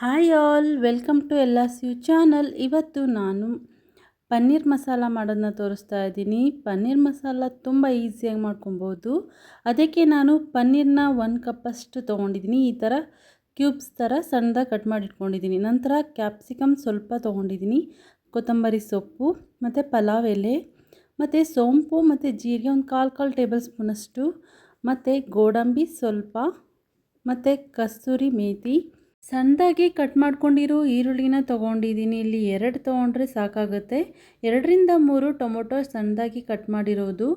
Hi all, welcome to ಎಲ್ಲ ಯು channel. ಇವತ್ತು ನಾನು ಪನ್ನೀರ್ ಮಸಾಲ ಮಾಡೋದನ್ನ ತೋರಿಸ್ತಾ ಇದ್ದೀನಿ. ಪನ್ನೀರ್ ಮಸಾಲ ತುಂಬ ಈಸಿಯಾಗಿ ಮಾಡ್ಕೊಬೋದು. ಅದಕ್ಕೆ ನಾನು ಪನ್ನೀರ್ನ ಒಂದು ಕಪ್ಪಷ್ಟು ತೊಗೊಂಡಿದ್ದೀನಿ. ಈ ಥರ ಕ್ಯೂಬ್ಸ್ ಥರ ಸಣ್ಣದಾಗಿ ಕಟ್ ಮಾಡಿ ಇಟ್ಕೊಂಡಿದ್ದೀನಿ ನಂತರ ಕ್ಯಾಪ್ಸಿಕಮ್ ಸ್ವಲ್ಪ ತೊಗೊಂಡಿದ್ದೀನಿ. ಕೊತ್ತಂಬರಿ ಸೊಪ್ಪು, ಮತ್ತು ಪಲಾವ್ ಎಲೆ, ಮತ್ತು ಸೋಂಪು, ಮತ್ತು ಜೀರಿಗೆ ಒಂದು ಕಾಲು ಕಾಲು ಟೇಬಲ್ ಸ್ಪೂನಷ್ಟು, ಮತ್ತು ಗೋಡಂಬಿ ಸ್ವಲ್ಪ, ಮತ್ತು ಕಸ್ತೂರಿ ಮೇಥಿ ಸಣ್ಣದಾಗಿ ಕಟ್ ಮಾಡ್ಕೊಂಡಿರೋ ಈರುಳ್ಳಿನ ತೊಗೊಂಡಿದ್ದೀನಿ. ಇಲ್ಲಿ ಎರಡು ತೊಗೊಂಡ್ರೆ ಸಾಕಾಗುತ್ತೆ. ಎರಡರಿಂದ ಮೂರು ಟೊಮೊಟೊ ಸಣ್ಣದಾಗಿ ಕಟ್ ಮಾಡಿರೋದು.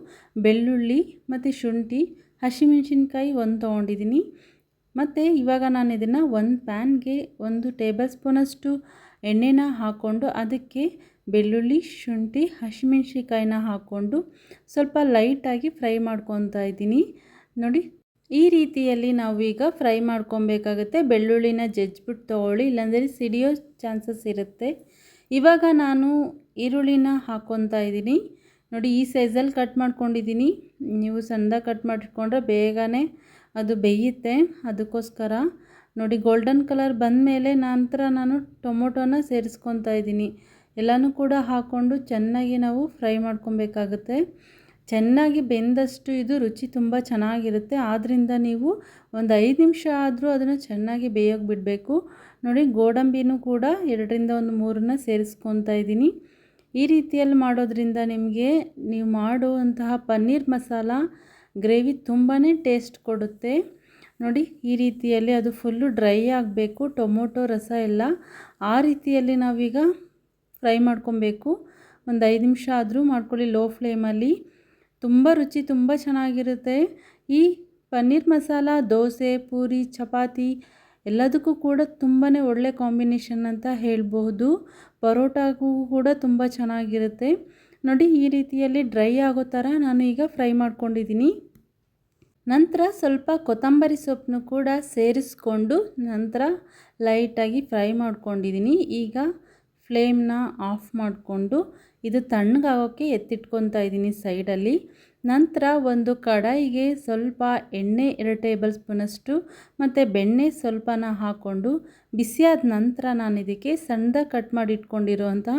ಬೆಳ್ಳುಳ್ಳಿ ಮತ್ತು ಶುಂಠಿ, ಹಸಿಮೆಣ್ಸಿನ್ಕಾಯಿ ಒಂದು ತೊಗೊಂಡಿದ್ದೀನಿ. ಮತ್ತು ಇವಾಗ ನಾನು ಇದನ್ನು ಒಂದು ಪ್ಯಾನ್ಗೆ ಒಂದು ಟೇಬಲ್ ಸ್ಪೂನಷ್ಟು ಎಣ್ಣೆನ ಹಾಕ್ಕೊಂಡು ಅದಕ್ಕೆ ಬೆಳ್ಳುಳ್ಳಿ, ಶುಂಠಿ, ಹಸಿಮೆಣ್ಸಿನ್ಕಾಯಿನ ಹಾಕ್ಕೊಂಡು ಸ್ವಲ್ಪ ಲೈಟಾಗಿ ಫ್ರೈ ಮಾಡ್ಕೊತಾ ಇದ್ದೀನಿ. ನೋಡಿ ಈ ರೀತಿಯಲ್ಲಿ ನಾವು ಈಗ ಫ್ರೈ ಮಾಡ್ಕೊಬೇಕಾಗುತ್ತೆ. ಬೆಳ್ಳುಳ್ಳಿನ ಜಜ್ಜಿಬಿಟ್ಟು ತೊಗೊಳ್ಳಿ. ಇಲ್ಲಾಂದರೆ ಸಿಡಿಯೋ ಚಾನ್ಸಸ್ ಇರುತ್ತೆ. ಇವಾಗ ನಾನು ಈರುಳ್ಳಿನ ಹಾಕ್ಕೊತಾ ಇದ್ದೀನಿ. ನೋಡಿ, ಈ ಸೈಜಲ್ಲಿ ಕಟ್ ಮಾಡ್ಕೊಂಡಿದ್ದೀನಿ. ನೀವು ಸಣ್ಣದಾಗಿ ಕಟ್ ಮಾಡಿಟ್ಕೊಂಡ್ರೆ ಬೇಗನೆ ಅದು ಬೇಯುತ್ತೆ. ಅದಕ್ಕೋಸ್ಕರ ನೋಡಿ ಗೋಲ್ಡನ್ ಕಲರ್ ಬಂದ ಮೇಲೆ ನಂತರ ನಾನು ಟೊಮೊಟೊನ ಸೇರಿಸ್ಕೊತಾ ಇದ್ದೀನಿ. ಎಲ್ಲನೂ ಕೂಡ ಹಾಕ್ಕೊಂಡು ಚೆನ್ನಾಗಿ ನಾವು ಫ್ರೈ ಮಾಡ್ಕೊಬೇಕಾಗುತ್ತೆ. ಚೆನ್ನಾಗಿ ಬೆಂದಷ್ಟು ಇದು ರುಚಿ ತುಂಬ ಚೆನ್ನಾಗಿರುತ್ತೆ. ಆದ್ದರಿಂದ ನೀವು ಒಂದು ಐದು ನಿಮಿಷ ಆದರೂ ಅದನ್ನು ಚೆನ್ನಾಗಿ ಬೇಯೋಕೆ ಬಿಡಬೇಕು. ನೋಡಿ, ಗೋಡಂಬಿನೂ ಕೂಡ ಎರಡರಿಂದ ಒಂದು ಮೂರನ್ನ ಸೇರಿಸ್ಕೊತಾ ಇದ್ದೀನಿ. ಈ ರೀತಿಯಲ್ಲಿ ಮಾಡೋದ್ರಿಂದ ನಿಮಗೆ ನೀವು ಮಾಡುವಂತಹ ಪನ್ನೀರ್ ಮಸಾಲ ಗ್ರೇವಿ ತುಂಬಾ ಟೇಸ್ಟ್ ಕೊಡುತ್ತೆ. ನೋಡಿ, ಈ ರೀತಿಯಲ್ಲಿ ಅದು ಫುಲ್ಲು ಡ್ರೈ ಆಗಬೇಕು, ಟೊಮೊಟೊ, ರಸ ಎಲ್ಲ ಆ ರೀತಿಯಲ್ಲಿ ನಾವೀಗ ಫ್ರೈ ಮಾಡ್ಕೊಬೇಕು. ಒಂದು ಐದು ನಿಮಿಷ ಆದರೂ ಮಾಡ್ಕೊಳ್ಳಿ ಲೋ ಫ್ಲೇಮಲ್ಲಿ. ತುಂಬ ರುಚಿ, ತುಂಬ ಚೆನ್ನಾಗಿರುತ್ತೆ. ಈ ಪನ್ನೀರ್ ಮಸಾಲ, ದೋಸೆ, ಪೂರಿ, ಚಪಾತಿ ಎಲ್ಲದಕ್ಕೂ ಕೂಡ ತುಂಬಾ ಒಳ್ಳೆ ಕಾಂಬಿನೇಷನ್ ಅಂತ ಹೇಳಬಹುದು. ಪರೋಟಾಗೂ ಕೂಡ ತುಂಬ ಚೆನ್ನಾಗಿರುತ್ತೆ. ನೋಡಿ, ಈ ರೀತಿಯಲ್ಲಿ ಡ್ರೈ ಆಗೋ ಥರ ನಾನು ಈಗ ಫ್ರೈ ಮಾಡ್ಕೊಂಡಿದ್ದೀನಿ. ನಂತರ ಸ್ವಲ್ಪ ಕೊತ್ತಂಬರಿ ಸೊಪ್ಪನ್ನು ಕೂಡ ಸೇರಿಸ್ಕೊಂಡು ನಂತರ ಲೈಟಾಗಿ ಫ್ರೈ ಮಾಡ್ಕೊಂಡಿದ್ದೀನಿ. ಈಗ ಫ್ಲೇಮ್ನ ಆಫ್ ಮಾಡಿಕೊಂಡು ಇದು ತಣ್ಣಗಾಗೋಕ್ಕೆ ಎತ್ತಿಟ್ಕೊತಾ ಇದ್ದೀನಿ ಸೈಡಲ್ಲಿ. ನಂತರ ಒಂದು ಕಡಾಯಿಗೆ ಸ್ವಲ್ಪ ಎಣ್ಣೆ ಎರಡು ಟೇಬಲ್ ಸ್ಪೂನಷ್ಟು ಮತ್ತು ಬೆಣ್ಣೆ ಸ್ವಲ್ಪನ ಹಾಕ್ಕೊಂಡು ಬಿಸಿಯಾದ ನಂತರ ನಾನು ಇದಕ್ಕೆ ಸಣ್ಣದ ಕಟ್ ಮಾಡಿ ಇಟ್ಕೊಂಡಿರೋವಂಥ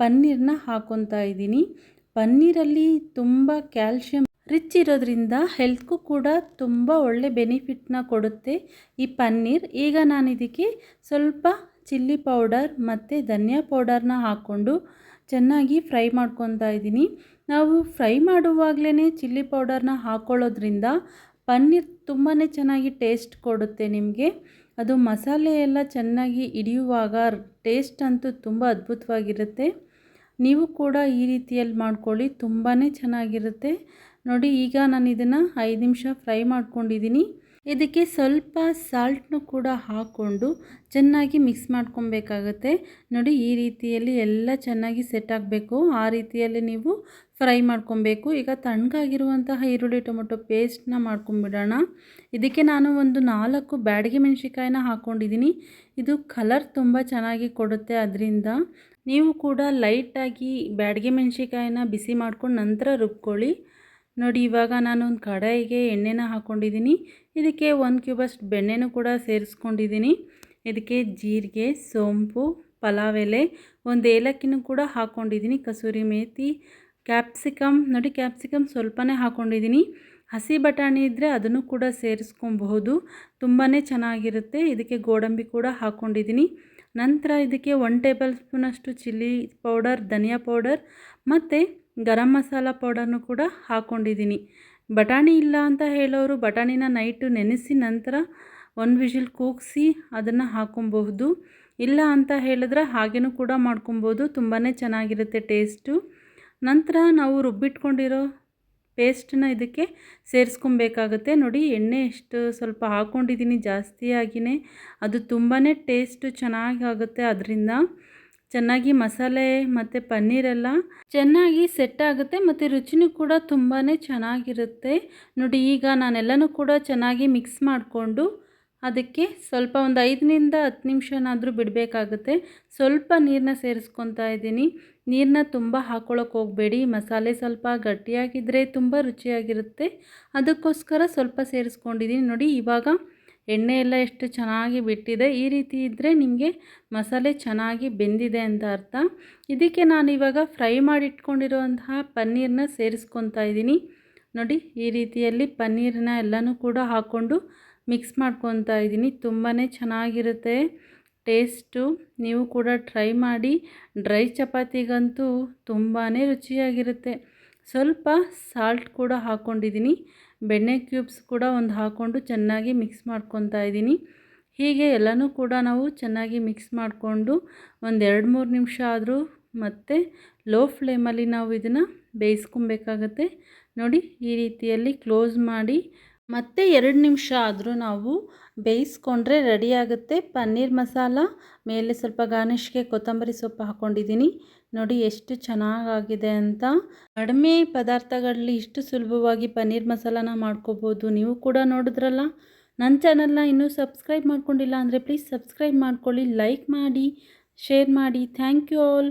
ಪನ್ನೀರನ್ನ ಹಾಕ್ಕೊತಾ ಇದ್ದೀನಿ. ಪನ್ನೀರಲ್ಲಿ ತುಂಬ ಕ್ಯಾಲ್ಶಿಯಂ ರಿಚ್ ಇರೋದ್ರಿಂದ ಹೆಲ್ತ್ಗೂ ಕೂಡ ತುಂಬ ಒಳ್ಳೆ ಬೆನಿಫಿಟ್ನ ಕೊಡುತ್ತೆ ಈ ಪನ್ನೀರ್. ಈಗ ನಾನು ಇದಕ್ಕೆ ಸ್ವಲ್ಪ ಚಿಲ್ಲಿ ಪೌಡರ್ ಮತ್ತು ಧನಿಯಾ ಪೌಡರ್ನ ಹಾಕ್ಕೊಂಡು ಚೆನ್ನಾಗಿ ಫ್ರೈ ಮಾಡ್ಕೊತಾ ಇದ್ದೀನಿ. ನಾವು ಫ್ರೈ ಮಾಡುವಾಗಲೇ ಚಿಲ್ಲಿ ಪೌಡರ್ನ ಹಾಕ್ಕೊಳ್ಳೋದ್ರಿಂದ ಪನ್ನೀರ್ ತುಂಬಾ ಚೆನ್ನಾಗಿ ಟೇಸ್ಟ್ ಕೊಡುತ್ತೆ ನಿಮಗೆ. ಅದು ಮಸಾಲೆ ಎಲ್ಲ ಚೆನ್ನಾಗಿ ಹಿಡಿಯುವಾಗ ಟೇಸ್ಟ್ ಅಂತೂ ತುಂಬ ಅದ್ಭುತವಾಗಿರುತ್ತೆ. ನೀವು ಕೂಡ ಈ ರೀತಿಯಲ್ಲಿ ಮಾಡ್ಕೊಳ್ಳಿ ತುಂಬಾ ಚೆನ್ನಾಗಿರುತ್ತೆ. ನೋಡಿ ಈಗ ನಾನು ಇದನ್ನು ಐದು ನಿಮಿಷ ಫ್ರೈ ಮಾಡ್ಕೊಂಡಿದ್ದೀನಿ. ಇದಕ್ಕೆ ಸ್ವಲ್ಪ ಸಾಲ್ಟ್ನು ಕೂಡ ಹಾಕ್ಕೊಂಡು ಚೆನ್ನಾಗಿ ಮಿಕ್ಸ್ ಮಾಡ್ಕೊಬೇಕಾಗತ್ತೆ. ನೋಡಿ, ಈ ರೀತಿಯಲ್ಲಿ ಎಲ್ಲ ಚೆನ್ನಾಗಿ ಸೆಟ್ ಆಗಬೇಕು. ಆ ರೀತಿಯಲ್ಲಿ ನೀವು ಫ್ರೈ ಮಾಡ್ಕೊಬೇಕು. ಈಗ ತಣ್ಣಗಾಗಿರುವಂತಹ ಈರುಳ್ಳಿ, ಟೊಮೊಟೊ ಪೇಸ್ಟ್ನ ಮಾಡ್ಕೊಂಬಿಡೋಣ ಇದಕ್ಕೆ ನಾನು ಒಂದು ನಾಲ್ಕು ಬ್ಯಾಡಿಗೆ ಮೆಣಸಿಕಾಯಿನ ಹಾಕ್ಕೊಂಡಿದ್ದೀನಿ. ಇದು ಕಲರ್ ತುಂಬ ಚೆನ್ನಾಗಿ ಕೊಡುತ್ತೆ. ಅದರಿಂದ ನೀವು ಕೂಡ ಲೈಟಾಗಿ ಬ್ಯಾಡಿಗೆ ಮೆಣಸಿಕಾಯಿನ ಬಿಸಿ ಮಾಡ್ಕೊಂಡು ನಂತರ ರುಬ್ಕೊಳ್ಳಿ. ನೋಡಿ, ಇವಾಗ ನಾನು ಒಂದು ಕಡಾಯಿಗೆ ಎಣ್ಣೆನ ಹಾಕ್ಕೊಂಡಿದ್ದೀನಿ ಇದಕ್ಕೆ ಒಂದು ಕ್ಯೂಬಷ್ಟು ಬೆಣ್ಣೆನೂ ಕೂಡ ಸೇರಿಸ್ಕೊಂಡಿದ್ದೀನಿ. ಇದಕ್ಕೆ ಜೀರಿಗೆ, ಸೋಂಪು ಪಲಾವ್ ಎಲೆ ಒಂದು ಏಲಕ್ಕಿನೂ ಕೂಡ ಹಾಕ್ಕೊಂಡಿದ್ದೀನಿ ಕಸೂರಿ ಮೇಥಿ ಕ್ಯಾಪ್ಸಿಕಮ್. ನೋಡಿ, ಕ್ಯಾಪ್ಸಿಕಮ್ ಸ್ವಲ್ಪನೇ ಹಾಕ್ಕೊಂಡಿದ್ದೀನಿ ಹಸಿ ಬಟಾಣಿ ಇದ್ದರೆ ಅದನ್ನು ಕೂಡ ಸೇರಿಸ್ಕೊಬಹುದು. ತುಂಬಾ ಚೆನ್ನಾಗಿರುತ್ತೆ. ಇದಕ್ಕೆ ಗೋಡಂಬಿ ಕೂಡ ಹಾಕ್ಕೊಂಡಿದ್ದೀನಿ ನಂತರ ಇದಕ್ಕೆ ಒನ್ ಟೇಬಲ್ ಸ್ಪೂನಷ್ಟು ಚಿಲ್ಲಿ ಪೌಡರ್, ಧನಿಯಾ ಪೌಡರ್ ಮತ್ತು ಗರಂ ಮಸಾಲ ಪೌಡರ್ನು ಕೂಡ ಹಾಕ್ಕೊಂಡಿದ್ದೀನಿ ಬಟಾಣಿ ಇಲ್ಲ ಅಂತ ಹೇಳೋರು ಬಟಾಣಿನ ನೈಟು ನೆನೆಸಿ ನಂತರ ಒಂದು ವಿಷಲ್ ಕೂಗಿಸಿ ಅದನ್ನು ಹಾಕ್ಕೊಬಹುದು ಇಲ್ಲ ಅಂತ ಹೇಳಿದ್ರೆ ಹಾಗೇನೂ ಕೂಡ ಮಾಡ್ಕೊಬೋದು ತುಂಬಾ ಚೆನ್ನಾಗಿರುತ್ತೆ ಟೇಸ್ಟು. ನಂತರ ನಾವು ರುಬ್ಬಿಟ್ಕೊಂಡಿರೋ ಪೇಸ್ಟನ್ನ ಇದಕ್ಕೆ ಸೇರಿಸ್ಕೊಬೇಕಾಗುತ್ತೆ. ನೋಡಿ, ಎಣ್ಣೆ ಎಷ್ಟು ಸ್ವಲ್ಪ ಹಾಕ್ಕೊಂಡಿದ್ದೀನಿ ಜಾಸ್ತಿಯಾಗಿಯೇ ಅದು ತುಂಬಾ ಟೇಸ್ಟು ಚೆನ್ನಾಗಿ ಆಗುತ್ತೆ ಅದರಿಂದ. ಚೆನ್ನಾಗಿ ಮಸಾಲೆ ಮತ್ತು ಪನ್ನೀರೆಲ್ಲ ಚೆನ್ನಾಗಿ ಸೆಟ್ ಆಗುತ್ತೆ ಮತ್ತು ರುಚಿನೂ ಕೂಡ ತುಂಬಾ ಚೆನ್ನಾಗಿರುತ್ತೆ. ನೋಡಿ, ಈಗ ನಾನೆಲ್ಲನೂ ಕೂಡ ಚೆನ್ನಾಗಿ ಮಿಕ್ಸ್ ಮಾಡಿಕೊಂಡು ಅದಕ್ಕೆ ಸ್ವಲ್ಪ ಒಂದು ಐದರಿಂದ ಹತ್ತು ನಿಮಿಷನಾದರೂ ಬಿಡಬೇಕಾಗುತ್ತೆ. ಸ್ವಲ್ಪ ನೀರನ್ನ ಸೇರಿಸ್ಕೊತಾ ಇದ್ದೀನಿ. ನೀರನ್ನ ತುಂಬ ಹಾಕ್ಕೊಳ್ಳೋಕೆ ಹೋಗಬೇಡಿ. ಮಸಾಲೆ ಸ್ವಲ್ಪ ಗಟ್ಟಿಯಾಗಿದ್ದರೆ ತುಂಬ ರುಚಿಯಾಗಿರುತ್ತೆ. ಅದಕ್ಕೋಸ್ಕರ ಸ್ವಲ್ಪ ಸೇರಿಸ್ಕೊಂಡಿದ್ದೀನಿ. ನೋಡಿ, ಇವಾಗ ಎಣ್ಣೆ ಎಲ್ಲ ಎಷ್ಟು ಚೆನ್ನಾಗಿ ಬಿಟ್ಟಿದೆ. ಈ ರೀತಿ ಇದ್ದರೆ ನಿಮಗೆ ಮಸಾಲೆ ಚೆನ್ನಾಗಿ ಬೆಂದಿದೆ ಅಂತ ಅರ್ಥ. ಇದಕ್ಕೆ ನಾನು ಇವಾಗ ಫ್ರೈ ಮಾಡಿ ಇಟ್ಕೊಂಡಿರುವಂತಹ ಪನ್ನೀರನ್ನ ಸೇರಿಸ್ಕೊತಾ ಇದ್ದೀನಿ. ನೋಡಿ, ಈ ರೀತಿಯಲ್ಲಿ ಪನ್ನೀರನ್ನ ಎಲ್ಲನೂ ಕೂಡ ಹಾಕ್ಕೊಂಡು ಮಿಕ್ಸ್ ಮಾಡ್ಕೊತಾ ಇದ್ದೀನಿ. ತುಂಬಾ ಚೆನ್ನಾಗಿರುತ್ತೆ ಟೇಸ್ಟು. ನೀವು ಕೂಡ ಟ್ರೈ ಮಾಡಿ. ಡ್ರೈ ಚಪಾತಿಗಂತೂ ತುಂಬಾ ರುಚಿಯಾಗಿರುತ್ತೆ. ಸ್ವಲ್ಪ ಸಾಲ್ಟ್ ಕೂಡ ಹಾಕ್ಕೊಂಡಿದ್ದೀನಿ ಬೆಣ್ಣೆ ಕ್ಯೂಬ್ಸ್ ಕೂಡ ಒಂದು ಹಾಕ್ಕೊಂಡು ಚೆನ್ನಾಗಿ ಮಿಕ್ಸ್ ಮಾಡ್ಕೊತಾ ಇದ್ದೀನಿ. ಹೀಗೆ ಎಲ್ಲನೂ ಕೂಡ ನಾವು ಚೆನ್ನಾಗಿ ಮಿಕ್ಸ್ ಮಾಡಿಕೊಂಡು ಒಂದು ಎರಡು ಮೂರು ನಿಮಿಷ ಆದರೂ ಮತ್ತು ಲೋ ಫ್ಲೇಮಲ್ಲಿ ನಾವು ಇದನ್ನು ಬೇಯಿಸ್ಕೊಬೇಕಾಗತ್ತೆ. ನೋಡಿ ಈ ರೀತಿಯಲ್ಲಿ ಕ್ಲೋಸ್ ಮಾಡಿ ಮತ್ತೆ ಎರಡು ನಿಮಿಷ ಆದರೂ ನಾವು ಬೇಯಿಸ್ಕೊಂಡ್ರೆ ರೆಡಿಯಾಗುತ್ತೆ ಪನ್ನೀರ್ ಮಸಾಲ, ಮೇಲೆ ಸ್ವಲ್ಪ ಗಾರ್ನಿಷ್ಗೆ ಕೊತ್ತಂಬರಿ ಸೊಪ್ಪು ಹಾಕ್ಕೊಂಡಿದ್ದೀನಿ ನೋಡಿ ಎಷ್ಟು ಚೆನ್ನಾಗಾಗಿದೆ ಅಂತ. ಕಡಿಮೆ ಪದಾರ್ಥಗಳಲ್ಲಿ ಇಷ್ಟು ಸುಲಭವಾಗಿ ಪನ್ನೀರ್ ಮಸಾಲಾನ ಮಾಡ್ಕೋಬೋದು. ನೀವು ಕೂಡ ನೋಡಿದ್ರಲ್ಲ. ನನ್ನ ಚಾನಲ್ನ ಇನ್ನೂ ಸಬ್ಸ್ಕ್ರೈಬ್ ಮಾಡ್ಕೊಂಡಿಲ್ಲ ಅಂದರೆ ಪ್ಲೀಸ್ ಸಬ್ಸ್ಕ್ರೈಬ್ ಮಾಡ್ಕೊಳ್ಳಿ ಲೈಕ್ ಮಾಡಿ ಶೇರ್ ಮಾಡಿ. Thank you all